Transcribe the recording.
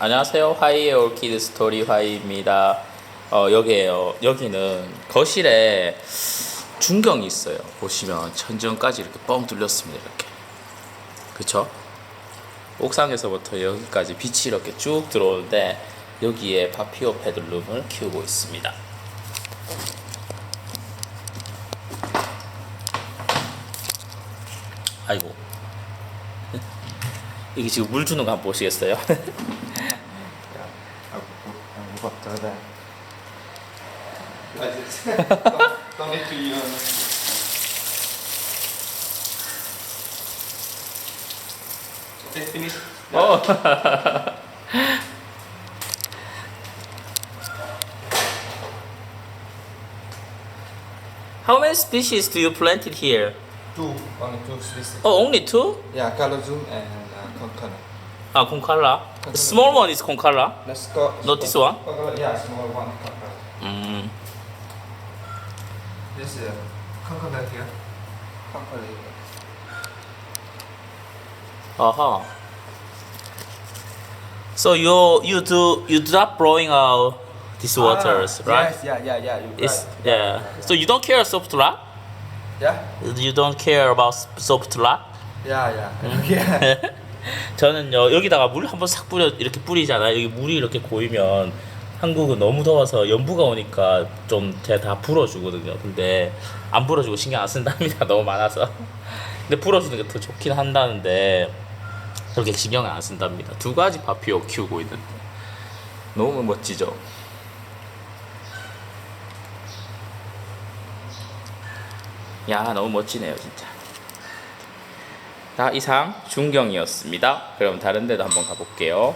안녕하세요. 화이의 올키드 스토리 화이입니다. 어, 여기에요. 여기는 거실에 중경이 있어요. 보시면 천정까지 이렇게 뻥 뚫렸습니다. 이렇게. 그쵸? 옥상에서부터 여기까지 빛이 이렇게 쭉 들어오는데 여기에 파피오 페들룸을 키우고 있습니다. 아이고. 이게 지금 물 주는 거 한번 보시겠어요? Tövbe. de riktig gön. Okay, finish. Yeah. Oh. How many species do you planted here? Two, only two species. Oh, only two? Yeah, calazoom and uh, coconut. Ah, Konkala. Small one is Konkala. Let's go. Not this one? Yeah, small one. Konkala. Mm. This is uh, here. Konkala. Aha. So you you do you drop blowing out these ah, waters, ah, right? Yes, yeah, yeah, yeah. It's, yeah. Yeah. So you don't care soft rock? Yeah. You don't care about soft rock? Yeah, yeah. Mm. yeah. 저는요 여기다가 물 한번 싹 뿌려 이렇게 뿌리잖아요. 여기 물이 이렇게 고이면 한국은 너무 더워서 연부가 오니까 좀 제가 다 불어주거든요. 근데 안 불어주고 신경 안 쓴답니다. 너무 많아서. 근데 불어주는 게 더 좋긴 한다는데 그렇게 신경 안 쓴답니다. 두 가지 파피오 키우고 있는데 너무 멋지죠. 야 너무 멋지네요 진짜. 자 이상 중경이었습니다. 그럼 다른 데도 한번 가볼게요.